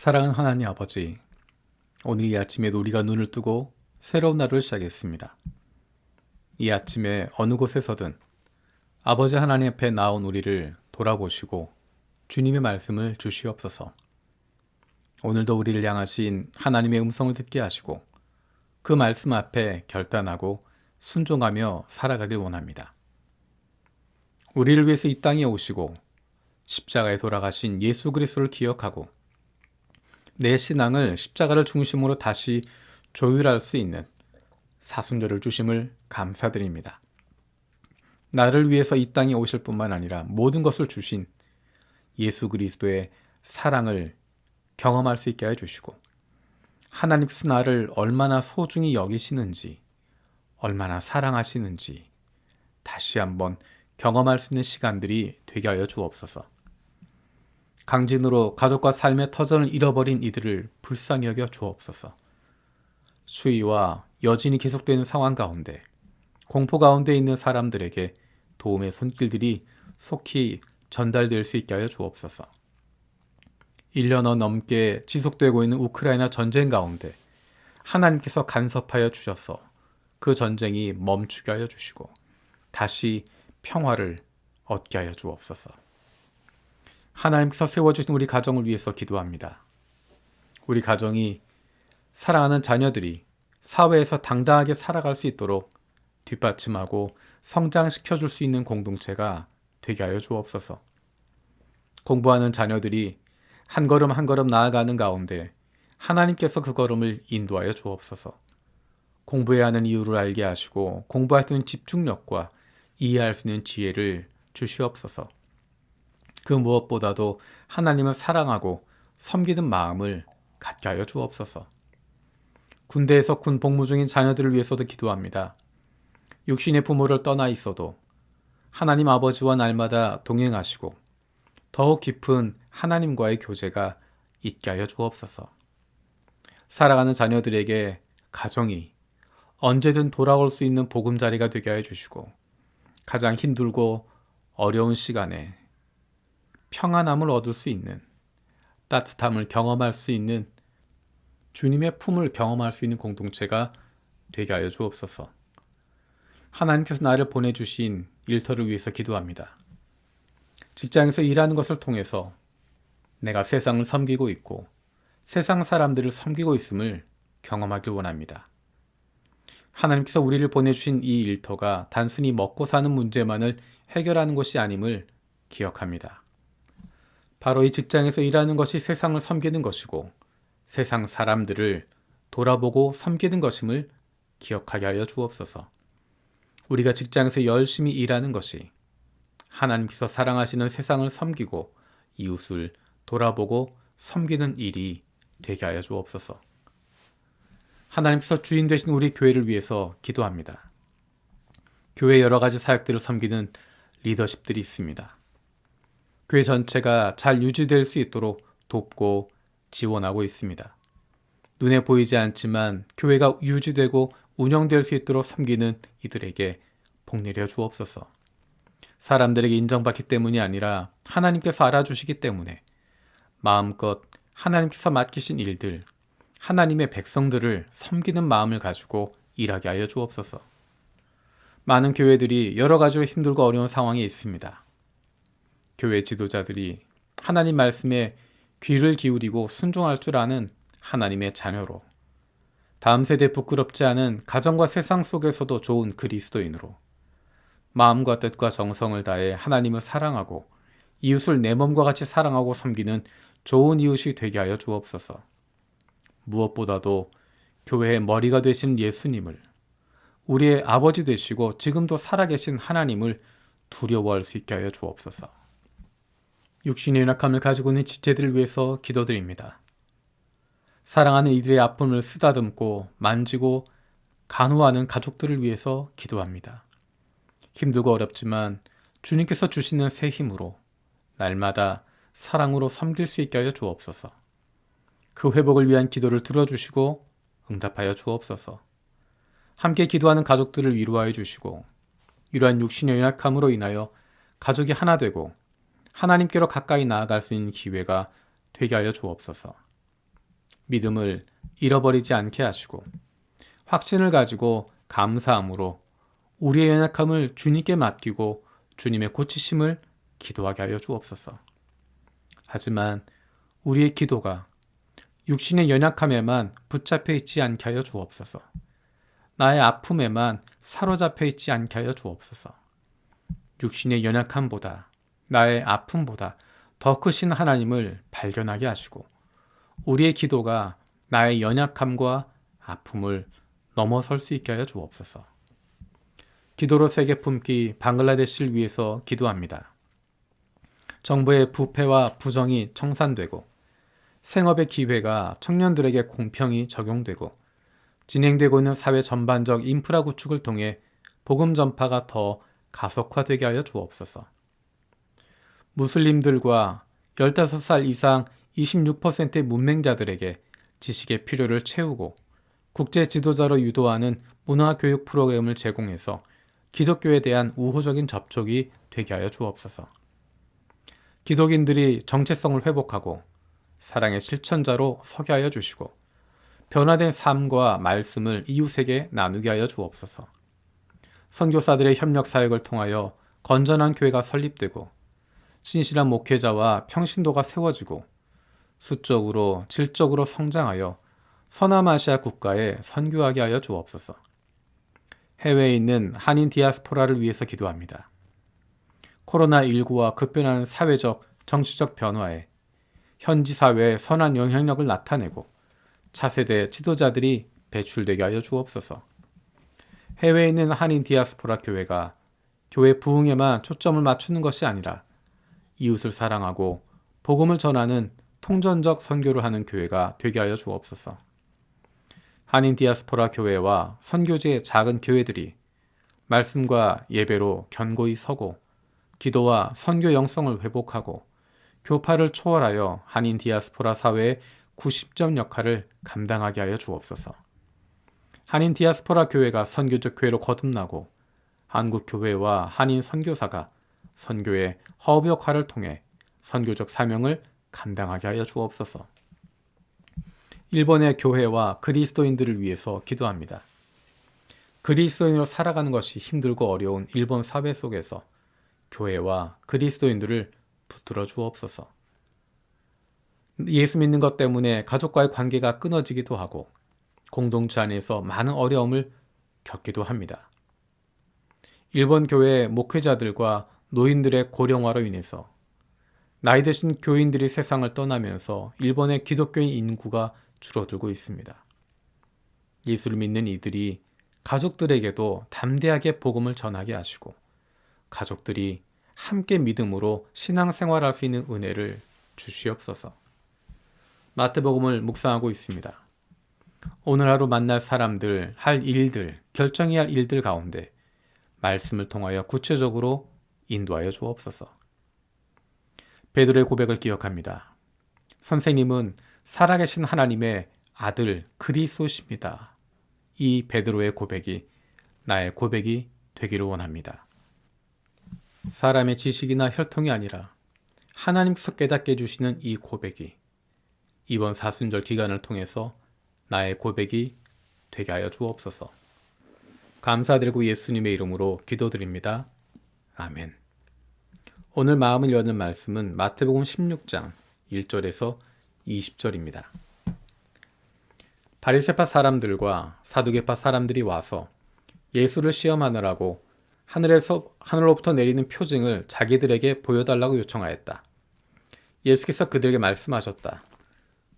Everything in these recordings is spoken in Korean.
사랑하는 하나님 아버지, 오늘 이 아침에도 우리가 눈을 뜨고 새로운 하루를 시작했습니다. 이 아침에 어느 곳에서든 아버지 하나님 앞에 나온 우리를 돌아보시고 주님의 말씀을 주시옵소서. 오늘도 우리를 향하신 하나님의 음성을 듣게 하시고 그 말씀 앞에 결단하고 순종하며 살아가길 원합니다. 우리를 위해서 이 땅에 오시고 십자가에 돌아가신 예수 그리스도를 기억하고 내 신앙을 십자가를 중심으로 다시 조율할 수 있는 사순절을 주심을 감사드립니다. 나를 위해서 이 땅에 오실 뿐만 아니라 모든 것을 주신 예수 그리스도의 사랑을 경험할 수 있게 해주시고 하나님께서 나를 얼마나 소중히 여기시는지 얼마나 사랑하시는지 다시 한번 경험할 수 있는 시간들이 되게 하여 주옵소서. 강진으로 가족과 삶의 터전을 잃어버린 이들을 불쌍히 여겨 주옵소서. 수위와 여진이 계속되는 상황 가운데 공포 가운데 있는 사람들에게 도움의 손길들이 속히 전달될 수 있게 하여 주옵소서. 1년여 넘게 지속되고 있는 우크라이나 전쟁 가운데 하나님께서 간섭하여 주셔서 그 전쟁이 멈추게 하여 주시고 다시 평화를 얻게 하여 주옵소서. 하나님께서 세워주신 우리 가정을 위해서 기도합니다. 우리 가정이 사랑하는 자녀들이 사회에서 당당하게 살아갈 수 있도록 뒷받침하고 성장시켜 줄 수 있는 공동체가 되게 하여 주옵소서. 공부하는 자녀들이 한 걸음 한 걸음 나아가는 가운데 하나님께서 그 걸음을 인도하여 주옵소서. 공부해야 하는 이유를 알게 하시고 공부할 수 있는 집중력과 이해할 수 있는 지혜를 주시옵소서. 그 무엇보다도 하나님을 사랑하고 섬기는 마음을 갖게 하여 주옵소서. 군대에서 군 복무 중인 자녀들을 위해서도 기도합니다. 육신의 부모를 떠나 있어도 하나님 아버지와 날마다 동행하시고 더욱 깊은 하나님과의 교제가 있게 하여 주옵소서. 살아가는 자녀들에게 가정이 언제든 돌아올 수 있는 보금자리가 되게 하여 주시고 가장 힘들고 어려운 시간에 평안함을 얻을 수 있는 따뜻함을 경험할 수 있는 주님의 품을 경험할 수 있는 공동체가 되게 하여 주옵소서. 하나님께서 나를 보내주신 일터를 위해서 기도합니다. 직장에서 일하는 것을 통해서 내가 세상을 섬기고 있고 세상 사람들을 섬기고 있음을 경험하길 원합니다. 하나님께서 우리를 보내주신 이 일터가 단순히 먹고 사는 문제만을 해결하는 것이 아님을 기억합니다. 바로 이 직장에서 일하는 것이 세상을 섬기는 것이고 세상 사람들을 돌아보고 섬기는 것임을 기억하게 하여 주옵소서. 우리가 직장에서 열심히 일하는 것이 하나님께서 사랑하시는 세상을 섬기고 이웃을 돌아보고 섬기는 일이 되게 하여 주옵소서. 하나님께서 주인 되신 우리 교회를 위해서 기도합니다. 교회 여러 가지 사역들을 섬기는 리더십들이 있습니다. 교회 전체가 잘 유지될 수 있도록 돕고 지원하고 있습니다. 눈에 보이지 않지만 교회가 유지되고 운영될 수 있도록 섬기는 이들에게 복 내려 주옵소서. 사람들에게 인정받기 때문이 아니라 하나님께서 알아주시기 때문에 마음껏 하나님께서 맡기신 일들, 하나님의 백성들을 섬기는 마음을 가지고 일하게 하여 주옵소서. 많은 교회들이 여러 가지로 힘들고 어려운 상황에 있습니다. 교회 지도자들이 하나님 말씀에 귀를 기울이고 순종할 줄 아는 하나님의 자녀로 다음 세대 부끄럽지 않은 가정과 세상 속에서도 좋은 그리스도인으로 마음과 뜻과 정성을 다해 하나님을 사랑하고 이웃을 내 몸과 같이 사랑하고 섬기는 좋은 이웃이 되게 하여 주옵소서. 무엇보다도 교회의 머리가 되신 예수님을 우리의 아버지 되시고 지금도 살아계신 하나님을 두려워할 수 있게 하여 주옵소서. 육신의 연약함을 가지고 있는 지체들을 위해서 기도드립니다. 사랑하는 이들의 아픔을 쓰다듬고 만지고 간호하는 가족들을 위해서 기도합니다. 힘들고 어렵지만 주님께서 주시는 새 힘으로 날마다 사랑으로 섬길 수 있게 하여 주옵소서. 그 회복을 위한 기도를 들어주시고 응답하여 주옵소서. 함께 기도하는 가족들을 위로하여 주시고 이러한 육신의 연약함으로 인하여 가족이 하나 되고 하나님께로 가까이 나아갈 수 있는 기회가 되게 하여 주옵소서. 믿음을 잃어버리지 않게 하시고 확신을 가지고 감사함으로 우리의 연약함을 주님께 맡기고 주님의 고치심을 기도하게 하여 주옵소서. 하지만 우리의 기도가 육신의 연약함에만 붙잡혀 있지 않게 하여 주옵소서. 나의 아픔에만 사로잡혀 있지 않게 하여 주옵소서. 육신의 연약함보다 나의 아픔보다 더 크신 하나님을 발견하게 하시고 우리의 기도가 나의 연약함과 아픔을 넘어설 수 있게 하여 주옵소서. 기도로 세계 품기 방글라데시를 위해서 기도합니다. 정부의 부패와 부정이 청산되고 생업의 기회가 청년들에게 공평히 적용되고 진행되고 있는 사회 전반적 인프라 구축을 통해 복음 전파가 더 가속화되게 하여 주옵소서. 무슬림들과 15살 이상 26%의 문맹자들에게 지식의 필요를 채우고 국제 지도자로 유도하는 문화 교육 프로그램을 제공해서 기독교에 대한 우호적인 접촉이 되게 하여 주옵소서. 기독인들이 정체성을 회복하고 사랑의 실천자로 서게 하여 주시고 변화된 삶과 말씀을 이웃에게 나누게 하여 주옵소서. 선교사들의 협력 사역을 통하여 건전한 교회가 설립되고 신실한 목회자와 평신도가 세워지고 수적으로 질적으로 성장하여 서남아시아 국가에 선교하게 하여 주옵소서. 해외에 있는 한인 디아스포라를 위해서 기도합니다. 코로나19와 급변하는 사회적, 정치적 변화에 현지 사회에 선한 영향력을 나타내고 차세대 지도자들이 배출되게 하여 주옵소서. 해외에 있는 한인 디아스포라 교회가 교회 부흥에만 초점을 맞추는 것이 아니라 이웃을 사랑하고 복음을 전하는 통전적 선교를 하는 교회가 되게 하여 주옵소서. 한인 디아스포라 교회와 선교지의 작은 교회들이 말씀과 예배로 견고히 서고 기도와 선교 영성을 회복하고 교파를 초월하여 한인 디아스포라 사회의 90점 역할을 감당하게 하여 주옵소서. 한인 디아스포라 교회가 선교적 교회로 거듭나고 한국 교회와 한인 선교사가 선교의 허브 역할을 통해 선교적 사명을 감당하게 하여 주옵소서. 일본의 교회와 그리스도인들을 위해서 기도합니다. 그리스도인으로 살아가는 것이 힘들고 어려운 일본 사회 속에서 교회와 그리스도인들을 붙들어 주옵소서. 예수 믿는 것 때문에 가족과의 관계가 끊어지기도 하고 공동체 안에서 많은 어려움을 겪기도 합니다. 일본 교회 목회자들과 노인들의 고령화로 인해서 나이 드신 교인들이 세상을 떠나면서 일본의 기독교인 인구가 줄어들고 있습니다. 예수를 믿는 이들이 가족들에게도 담대하게 복음을 전하게 하시고 가족들이 함께 믿음으로 신앙생활할 수 있는 은혜를 주시옵소서. 마태복음을 묵상하고 있습니다. 오늘 하루 만날 사람들, 할 일들, 결정해야 할 일들 가운데 말씀을 통하여 구체적으로 인도하여 주옵소서. 베드로의 고백을 기억합니다. 선생님은 살아계신 하나님의 아들 그리스도십니다. 이 베드로의 고백이 나의 고백이 되기를 원합니다. 사람의 지식이나 혈통이 아니라 하나님께서 깨닫게 해주시는 이 고백이 이번 사순절 기간을 통해서 나의 고백이 되게 하여 주옵소서. 감사드리고 예수님의 이름으로 기도드립니다. 아멘. 오늘 마음을 여는 말씀은 마태복음 16장 1절에서 20절입니다. 바리새파 사람들과 사두개파 사람들이 와서 예수를 시험하느라고 하늘에서 하늘로부터 내리는 표징을 자기들에게 보여달라고 요청하였다. 예수께서 그들에게 말씀하셨다.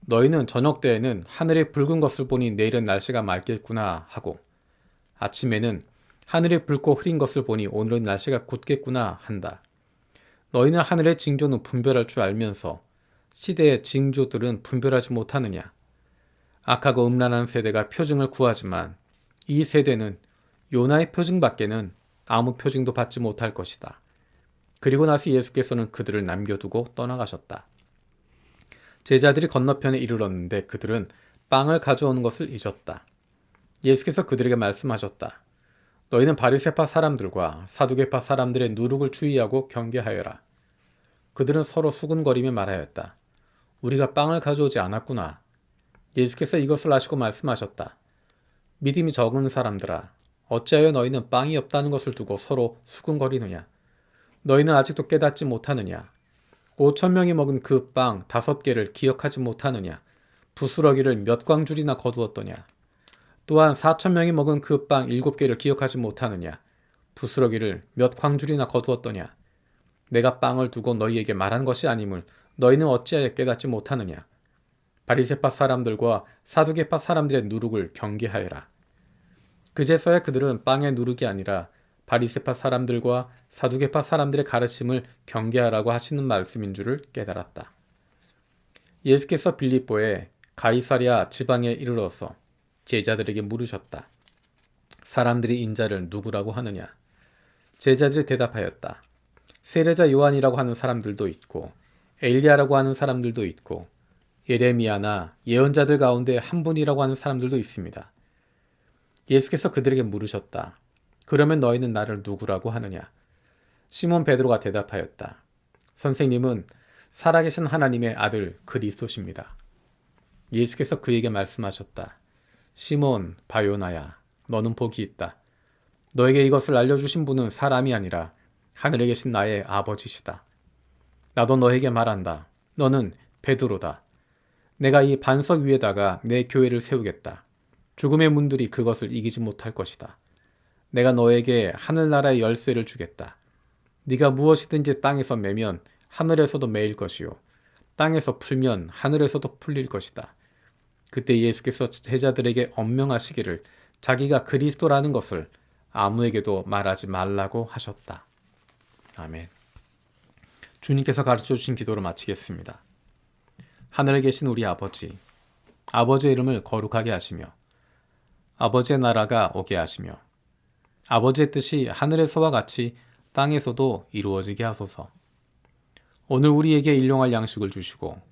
너희는 저녁 때에는 하늘에 붉은 것을 보니 내일은 날씨가 맑겠구나 하고 아침에는 하늘에 붉고 흐린 것을 보니 오늘은 날씨가 굳겠구나 한다. 너희는 하늘의 징조는 분별할 줄 알면서 시대의 징조들은 분별하지 못하느냐? 악하고 음란한 세대가 표징을 구하지만 이 세대는 요나의 표징밖에는 아무 표징도 받지 못할 것이다. 그리고 나서 예수께서는 그들을 남겨두고 떠나가셨다. 제자들이 건너편에 이르렀는데 그들은 빵을 가져오는 것을 잊었다. 예수께서 그들에게 말씀하셨다. 너희는 바리세파 사람들과 사두개파 사람들의 누룩을 주의하고 경계하여라. 그들은 서로 수군거리며 말하였다. 우리가 빵을 가져오지 않았구나. 예수께서 이것을 아시고 말씀하셨다. 믿음이 적은 사람들아, 어찌하여 너희는 빵이 없다는 것을 두고 서로 수군거리느냐? 너희는 아직도 깨닫지 못하느냐? 오천 명이 먹은 그 빵 다섯 개를 기억하지 못하느냐? 부스러기를 몇 광줄이나 거두었더냐? 또한 사천 명이 먹은 그 빵 일곱 개를 기억하지 못하느냐? 부스러기를 몇 광줄이나 거두었더냐? 내가 빵을 두고 너희에게 말한 것이 아님을 너희는 어찌하여 깨닫지 못하느냐? 바리새파 사람들과 사두개파 사람들의 누룩을 경계하여라. 그제서야 그들은 빵의 누룩이 아니라 바리새파 사람들과 사두개파 사람들의 가르침을 경계하라고 하시는 말씀인 줄을 깨달았다. 예수께서 빌립보에 가이사랴 지방에 이르러서 제자들에게 물으셨다. 사람들이 인자를 누구라고 하느냐? 제자들이 대답하였다. 세례자 요한이라고 하는 사람들도 있고 엘리야라고 하는 사람들도 있고 예레미야나 예언자들 가운데 한 분이라고 하는 사람들도 있습니다. 예수께서 그들에게 물으셨다. 그러면 너희는 나를 누구라고 하느냐? 시몬 베드로가 대답하였다. 선생님은 살아계신 하나님의 아들 그리스도십니다. 예수께서 그에게 말씀하셨다. 시몬 바요나야, 너는 복이 있다. 너에게 이것을 알려주신 분은 사람이 아니라 하늘에 계신 나의 아버지시다. 나도 너에게 말한다. 너는 베드로다. 내가 이 반석 위에다가 내 교회를 세우겠다. 죽음의 문들이 그것을 이기지 못할 것이다. 내가 너에게 하늘나라의 열쇠를 주겠다. 네가 무엇이든지 땅에서 매면 하늘에서도 매일 것이요 땅에서 풀면 하늘에서도 풀릴 것이다. 그때 예수께서 제자들에게 엄명하시기를 자기가 그리스도라는 것을 아무에게도 말하지 말라고 하셨다. 아멘. 주님께서 가르쳐 주신 기도로 마치겠습니다. 하늘에 계신 우리 아버지, 아버지의 이름을 거룩하게 하시며 아버지의 나라가 오게 하시며 아버지의 뜻이 하늘에서와 같이 땅에서도 이루어지게 하소서. 오늘 우리에게 일용할 양식을 주시고